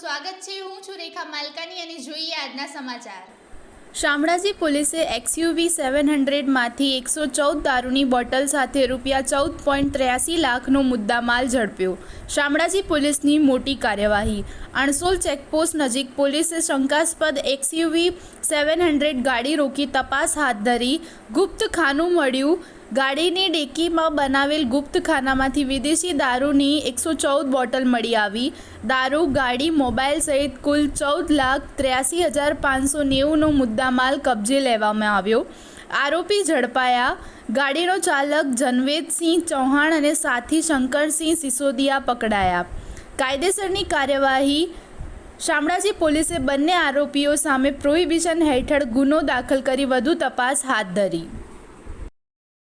સ્વાગત છે. હું છું રેખા માલકાની અને જોઈએ આજના સમાચાર. શામળાજી પોલીસે એક્સયુવી સેવન હંડ્રેડમાંથી એકસો ચૌદ દારૂની બોટલ સાથે રૂપિયા ચૌદ પોઈન્ટ ત્ર્યાસી લાખનો મુદ્દામાલ ઝડપ્યો. શામળાજી પોલીસની મોટી કાર્યવાહી. આણસોલ ચેકપોસ્ટ નજીક પોલીસે શંકાસ્પદ એક્સયુવી સેવન હંડ્રેડ ગાડી રોકી તપાસ હાથ ધરી ગુપ્ત ખાનું મળ્યું ગાડીની ડેકીમાં બનાવેલ ગુપ્ત ખાનામાંથી વિદેશી દારૂની એકસો ચૌદ બોટલ મળી આવી. દારૂ, ગાડી, મોબાઈલ સહિત કુલ ચૌદ લાખ ત્ર્યાસી હજાર પાંચસો નેવુંનો મુદ્દામાલ કબજે લેવામાં આવ્યો. આરોપી ઝડપાયા. ગાડીનો ચાલક જનવેદસિંહ ચૌહાણ અને સાથી શંકરસિંહ સિસોદિયા પકડાયા. કાયદેસરની કાર્યવાહી. શામળાજી પોલીસે બંને આરોપીઓ સામે પ્રોહિબિશન હેઠળ ગુનો દાખલ કરી વધુ તપાસ હાથ ધરી.